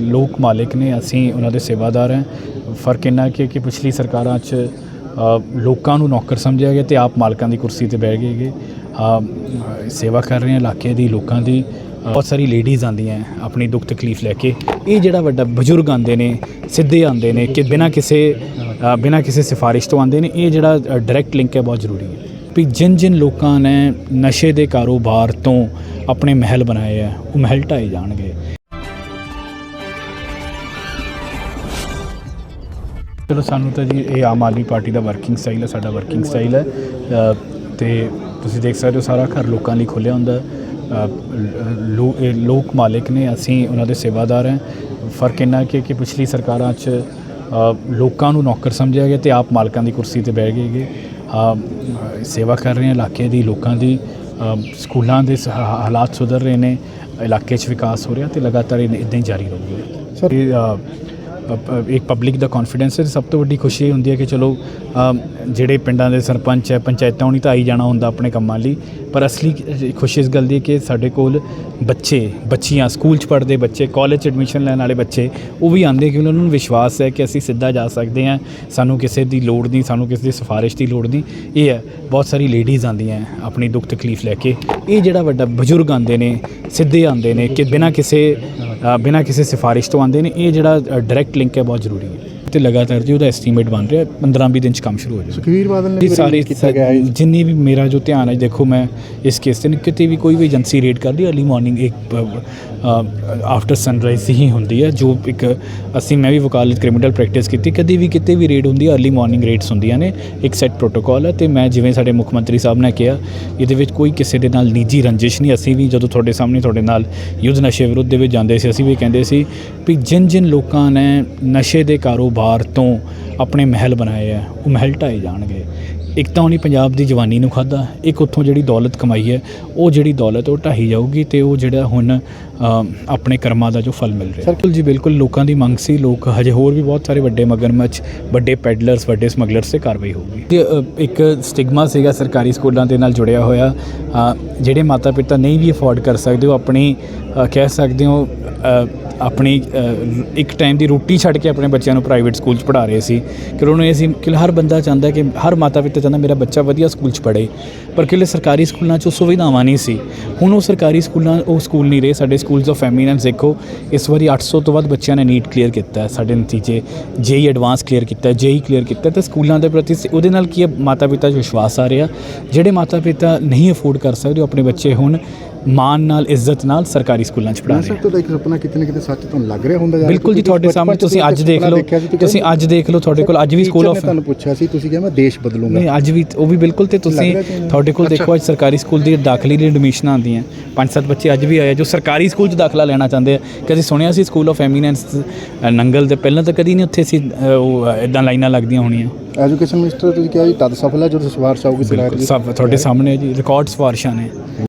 ਲੋਕ ਮਾਲਕ ਨੇ ਅਸੀਂ ਉਹਨਾਂ ਦੇ ਸੇਵਾਦਾਰ ਹਾਂ। ਫ਼ਰਕ ਇੰਨਾ ਕਿ ਕਿ ਪਿਛਲੀ ਸਰਕਾਰਾਂ 'ਚ ਲੋਕਾਂ ਨੂੰ ਨੌਕਰ ਸਮਝਿਆ ਗਿਆ ਤੇ ਆਪ ਮਾਲਕਾਂ ਦੀ ਕੁਰਸੀ ਤੇ ਬਹਿ ਗਏ ਗੇ ਸੇਵਾ ਕਰ ਰਹੇ ਹਾਂ ਇਲਾਕੇ ਦੀ ਲੋਕਾਂ ਦੀ। ਬਹੁਤ ਸਾਰੀ ਲੇਡੀਜ਼ ਆਉਂਦੀਆਂ ਆਪਣੀ ਦੁੱਖ ਤਕਲੀਫ ਲੈ ਕੇ। ਇਹ ਜਿਹੜਾ ਵੱਡਾ ਬਜ਼ੁਰਗ ਆਉਂਦੇ ਨੇ ਸਿੱਧੇ ਆਉਂਦੇ ਨੇ ਕਿ ਬਿਨਾਂ ਕਿਸੇ ਅ, ਬਿਨਾਂ ਕਿਸੇ ਸਿਫਾਰਿਸ਼ ਤੋਂ ਆਉਂਦੇ ਨੇ ਇਹ ਜਿਹੜਾ ਡਾਇਰੈਕਟ ਲਿੰਕ ਹੈ ਬਹੁਤ ਜ਼ਰੂਰੀ ਹੈ। ਵੀ ਜਿਨ ਜਿਨ ਲੋਕਾਂ ਨੇ ਨਸ਼ੇ ਦੇ ਕਾਰੋਬਾਰ ਤੋਂ ਆਪਣੇ ਮਹਿਲ ਬਣਾਏ ਆ ਉਹ ਮਹਿਲ ਢਾਏ ਜਾਣਗੇ। ਚਲੋ ਸਾਨੂੰ ਤਾਂ ਜੀ ਇਹ ਆਮ ਆਦਮੀ ਪਾਰਟੀ ਦਾ ਵਰਕਿੰਗ ਸਟਾਈਲ ਹੈ ਸਾਡਾ ਵਰਕਿੰਗ ਸਟਾਈਲ ਹੈ। ਤੇ ਤੁਸੀਂ ਦੇਖ ਸਕਦੇ ਹੋ ਸਾਰਾ ਘਰ ਲੋਕਾਂ ਲਈ ਖੁੱਲਿਆ ਹੁੰਦਾ ਲੋਕ ਮਾਲਿਕ ਨੇ ਅਸੀਂ ਉਹਨਾਂ ਦੇ ਸੇਵਾਦਾਰ ਹਾਂ। ਫ਼ਰਕ ਇੰਨਾ ਕਿ ਕਿ ਪਿਛਲੀ ਸਰਕਾਰਾਂ 'ਚ ਲੋਕਾਂ ਨੂੰ ਨੌਕਰ ਸਮਝਿਆ ਗਿਆ ਤੇ ਆਪ ਮਾਲਕਾਂ ਦੀ ਕੁਰਸੀ ਤੇ ਬਹਿ ਗਏ ਗੇ। ਅ, ਸੇਵਾ ਕਰ ਰਹੇ ਹਾਂ ਇਲਾਕੇ ਦੀ ਲੋਕਾਂ ਦੀ। ਸਕੂਲਾਂ ਦੇ ਹਾਲਾਤ ਸੁਧਰ ਰਹੇ ਨੇ ਇਲਾਕੇ 'ਚ ਵਿਕਾਸ ਹੋ ਰਿਹਾ ਤੇ ਲਗਾਤਾਰ ਇਦਾਂ ਹੀ ਜਾਰੀ ਰਹੂਗਾ। ਸਰ- ਇੱਕ ਪਬਲਿਕ ਦਾ ਕੌਨਫੀਡੈਂਸ ਹੈ ਤੇ ਸਭ ਤੋਂ ਵੱਡੀ ਖੁਸ਼ੀ ਇਹ ਹੁੰਦੀ ਹੈ ਕਿ ਚਲੋ ਜਿਹੜੇ ਪਿੰਡਾਂ ਦੇ ਸਰਪੰਚ ਹੈ, ਪੰਚਾਇਤਾਂ ਹੁਣੀ ਤਾਂ ਆਈ ਜਾਣਾ ਹੁੰਦਾ ਆਪਣੇ ਕੰਮਾਂ ਲਈ, ਪਰ ਅਸਲੀ ਖੁਸ਼ੀ ਇਸ ਗੱਲ ਦੀ ਹੈ ਕਿ ਸਾਡੇ ਕੋਲ ਬੱਚੇ, ਬੱਚੀਆਂ ਸਕੂਲ 'ਚ ਪੜ੍ਹਦੇ ਬੱਚੇ ਕਾਲਜ 'ਚ ਐਡਮਿਸ਼ਨ ਲੈਣ ਵਾਲੇ ਬੱਚੇ, ਉਹ ਵੀ ਆਉਂਦੇ ਕਿ ਉਹਨਾਂ ਨੂੰ ਵਿਸ਼ਵਾਸ ਹੈ ਕਿ ਅਸੀਂ ਸਿੱਧਾ ਜਾ ਸਕਦੇ ਹਾਂ, ਸਾਨੂੰ ਕਿਸੇ ਦੀ ਲੋੜ ਨਹੀਂ, ਸਾਨੂੰ ਕਿਸੇ ਦੀ ਸਿਫਾਰਿਸ਼ ਦੀ ਲੋੜ ਨਹੀਂ। ਇਹ ਹੈ, ਬਹੁਤ ਸਾਰੀ ਲੇਡੀਜ਼ ਆਉਂਦੀਆਂ ਆਪਣੀ ਦੁੱਖ ਤਕਲੀਫ ਲੈ ਕੇ। ਇਹ ਜਿਹੜਾ ਵੱਡਾ ਬਜ਼ੁਰਗ ਆਉਂਦੇ ਨੇ, ਸਿੱਧੇ ਆਉਂਦੇ ਨੇ ਕਿ ਬਿਨਾਂ ਕਿਸੇ ਬਿਨਾਂ ਕਿਸੇ ਸਿਫਾਰਿਸ਼ ਤੋਂ ਆਉਂਦੇ ਨੇ। ਇਹ ਜਿਹੜਾ ਡਾਇਰੈਕਟ ਲਿੰਕ ਹੈ ਬਹੁਤ ਜ਼ਰੂਰੀ ਹੈ। ਤੇ ਲਗਾਤਾਰ ਜੀ ਉਹਦਾ ਐਸਟੀਮੇਟ ਬਣ ਰਿਹਾ 15-20 ਦਿਨ ਚ ਕੰਮ ਸ਼ੁਰੂ ਹੋ ਜਾਊਗਾ। ਸੁਖਵੀਰ ਬਾਦਲ ਨੇ ਸਾਰੇ ਜਿੰਨੀ ਵੀ ਮੇਰਾ ਜੋ ਧਿਆਨ ਹੈ ਦੇਖੋ ਮੈਂ ਇਸ ਕੇਸ ਤੇ ਕਿਤੇ ਵੀ ਕੋਈ ਵੀ ਏਜੰਸੀ ਰੇਡ ਕਰਦੀ ਅਰਲੀ ਮਾਰਨਿੰਗ ਇੱਕ ਆਫਟਰ ਸਨਰਾਈਜ਼ ਹੀ ਹੁੰਦੀ ਹੈ ਜੋ ਇੱਕ ਅਸੀਂ ਮੈਂ ਵੀ ਵਕਾਲਤ ਕ੍ਰਿਮੀਨਲ ਪ੍ਰੈਕਟਿਸ ਕੀਤੀ ਕਦੀ ਵੀ ਕਿਤੇ ਵੀ ਰੇਡ ਹੁੰਦੀ ਹੈ ਅਰਲੀ ਮਾਰਨਿੰਗ ਰੇਡਸ ਹੁੰਦੀਆਂ ਨੇ ਇੱਕ ਸੈਟ ਪ੍ਰੋਟੋਕਾਲ ਹੈ ਤੇ ਮੈਂ ਜਿਵੇਂ ਸਾਡੇ ਮੁੱਖ ਮੰਤਰੀ ਸਾਹਿਬ ਨੇ ਕਿਹਾ ਇਹਦੇ ਵਿੱਚ ਕੋਈ ਕਿਸੇ ਦੇ ਨਾਲ ਨਿੱਜੀ ਰੰਜਿਸ਼ ਨਹੀਂ ਅਸੀਂ ਵੀ ਜਦੋਂ ਤੁਹਾਡੇ ਸਾਹਮਣੇ ਤੁਹਾਡੇ ਨਾਲ ਯੁੱਧ ਨਸ਼ੇ ਵਿਰੁੱਧ ਦੇ ਵਿੱਚ ਜਾਂਦੇ ਸੀ ਅਸੀਂ ਵੀ ਕਹਿੰਦੇ ਸੀ ਵੀ ਜਿਨ ਜਿਨ ਲੋਕਾਂ ਨੇ ਨਸ਼ੇ ਦੇ ਕਾਰੋਬਾਰ ਤੋਂ ਆਪਣੇ ਮਹਿਲ ਬਣਾਏ ਆ ਉਹ ਮਹਿਲ ਢਾਏ ਜਾਣਗੇ। ਇੱਕ ਤਾਂ ਉਹਨੇ ਪੰਜਾਬ ਦੀ ਜਵਾਨੀ ਨੂੰ ਖਾਧਾ ਇੱਕ ਉੱਥੋਂ ਜਿਹੜੀ ਦੌਲਤ ਕਮਾਈ ਹੈ ਉਹ ਜਿਹੜੀ ਦੌਲਤ ਉਹ ਢਾਈ ਜਾਊਗੀ ਤੇ ਉਹ ਜਿਹੜਾ ਹੁਣ ਆਪਣੇ ਕਰਮਾਂ ਦਾ ਜੋ ਫਲ ਮਿਲ ਰਿਹਾ। ਬਿਲਕੁਲ ਜੀ ਬਿਲਕੁਲ ਲੋਕਾਂ ਦੀ ਮੰਗ ਸੀ ਲੋਕ ਹਜੇ ਹੋਰ ਵੀ ਬਹੁਤ ਸਾਰੇ ਵੱਡੇ ਮਗਰਮੱਛ ਵੱਡੇ ਪੈਡਲਰਸ ਵੱਡੇ ਸਮਗਲਰਸ ਤੇ ਕਾਰਵਾਈ ਹੋਊਗੀ। ਤੇ, ਇੱਕ ਸਟਿਗਮਾ ਸੀਗਾ ਸਰਕਾਰੀ ਸਕੂਲਾਂ ਦੇ ਨਾਲ ਜੁੜਿਆ ਹੋਇਆ ਜਿਹੜੇ ਮਾਤਾ ਪਿਤਾ ਨਹੀਂ ਵੀ ਅਫੋਰਡ ਕਰ ਸਕਦੇ ਹੋ ਆਪਣੀ ਕਹਿ ਸਕਦੇ ਹੋ ਆਪਣੀ ਇੱਕ ਟਾਈਮ ਦੀ ਰੋਟੀ ਛੱਡ ਕੇ ਆਪਣੇ ਬੱਚਿਆਂ ਨੂੰ ਪ੍ਰਾਈਵੇਟ ਸਕੂਲ 'ਚ ਪੜ੍ਹਾ ਰਹੇ ਸੀ। ਕਿ ਉਹਨੂੰ ਇਹ ਸੀ ਕਿ ਹਰ ਬੰਦਾ ਚਾਹੁੰਦਾ ਕਿ ਹਰ ਮਾਤਾ ਪਿਤਾ ਚਾਹੁੰਦਾ ਮੇਰਾ ਬੱਚਾ ਵਧੀਆ ਸਕੂਲ 'ਚ ਪੜ੍ਹੇ, ਪਰ ਕਿਲੇ ਸਰਕਾਰੀ ਸਕੂਲਾਂ 'ਚ ਉਹ ਸੁਵਿਧਾਵਾਂ ਨਹੀਂ ਸੀ। ਹੁਣ ਉਹ ਸਰਕਾਰੀ ਸਕੂਲਾਂ, ਉਹ ਸਕੂਲ ਨਹੀਂ ਰਹੇ, ਸਾਡੇ ਸਕੂਲਸ ਆਫ ਐਮੀਨੈਂਸ ਦੇਖੋ, ਇਸ ਵਾਰੀ 800 ਤੋਂ ਵੱਧ ਬੱਚਿਆਂ ਨੇ ਨੀਟ ਕਲੀਅਰ ਕੀਤਾ ਸਾਡੇ ਨਤੀਜੇ ਜੇਈ ਐਡਵਾਂਸ ਕਲੀਅਰ ਕੀਤਾ ਜੇਈ ਕਲੀਅਰ ਕੀਤਾ ਤੇ ਸਕੂਲਾਂ ਦੇ ਪ੍ਰਤੀ ਉਹਦੇ ਨਾਲ ਕੀ ਮਾਤਾ ਪਿਤਾ 'ਚ ਵਿਸ਼ਵਾਸ ਆ ਰਿਹਾ, ਜਿਹੜੇ ਮਾਤਾ ਪਿਤਾ ਨਹੀਂ ਅਫੋਰਡ ਕਰ ਸਕਦੇ, ਉਹ ਆਪਣੇ ਬੱਚੇ ਹੁਣ ਮਾਣ ਨਾਲ ਇੱਜ਼ਤ ਨਾਲ ਸਰਕਾਰੀ ਸਕੂਲਾਂ 'ਚ ਪੜ੍ਹਾ ਰਹੇ ਸਭ ਆ ਤੋਂ ਤਾਂ ਇੱਕ ਸੁਪਨਾ ਕਿਤੇ ਨਾ ਕਿਤੇ ਸੱਚ ਤੁਹਾਨੂੰ ਲੱਗ ਰਿਹਾ ਹੁੰਦਾ? ਬਿਲਕੁਲ ਜੀ ਤੁਹਾਡੇ ਸਾਹਮਣੇ ਤੁਸੀਂ ਅੱਜ ਦੇਖ ਲਓ ਤੁਸੀਂ ਅੱਜ ਦੇਖ ਲਓ ਤੁਹਾਡੇ ਕੋਲ ਅੱਜ ਵੀ ਸਕੂਲ ਆਫ ਤੁਹਾਨੂੰ ਪੁੱਛਿਆ ਸੀ ਤੁਸੀਂ ਕਿਹਾ ਮੈਂ ਦੇਸ਼ ਬਦਲੂੰਗਾ। ਨਹੀਂ ਅੱਜ ਵੀ ਉਹ ਵੀ ਬਿਲਕੁਲ ਤੇ ਤੁਸੀਂ ਤੁਹਾਡੇ ਕੋਲ। ਦੇਖੋ ਅੱਜ ਸਰਕਾਰੀ ਸਕੂਲ ਦੀ ਦਾਖਲੀ ਲਈ ਐਡਮਿਸ਼ਨਾਂ ਆਉਂਦੀਆਂ। ਪੰਜ ਸੱਤ ਬੱਚੇ ਅੱਜ ਵੀ ਆਏ ਜੋ ਸਰਕਾਰੀ ਸਕੂਲ 'ਚ ਦਾਖਲਾ ਲੈਣਾ ਚਾਹੁੰਦੇ ਆ। ਕਦੇ ਸੁਣਿਆ ਸੀ ਸਕੂਲ ਆਫ ਐਮੀਨੈਂਸ ਨੰਗਲ ਦੇ ਪਹਿਲਾਂ ਤਾਂ ਕਦੀ ਨਹੀਂ ਉੱਥੇ ਸੀ ਉਹ ਇਦਾਂ ਲਾਈਨਾਂ ਲੱਗਦੀਆਂ ਹੋਣੀਆਂ। ਐਜੂਕੇਸ਼ਨ ਮਿਨਿਸਟਰ ਤੁਸੀਂ ਕਿਹਾ ਜੀ ਤਦ ਸਫਲ ਹੈ ਜਦੋਂ ਸਿਫਾਰਿਸ਼ ਆਊਗੀ ਸਰਕਾਰ। ਦੀ ਸਭ ਤੁਹਾਡੇ ਸਾਹਮਣੇ ਹੈ ਜੀ ਰਿਕਾਰਡ ਸਿਫਾਰਿਸ਼ਾਂ ਨੇ।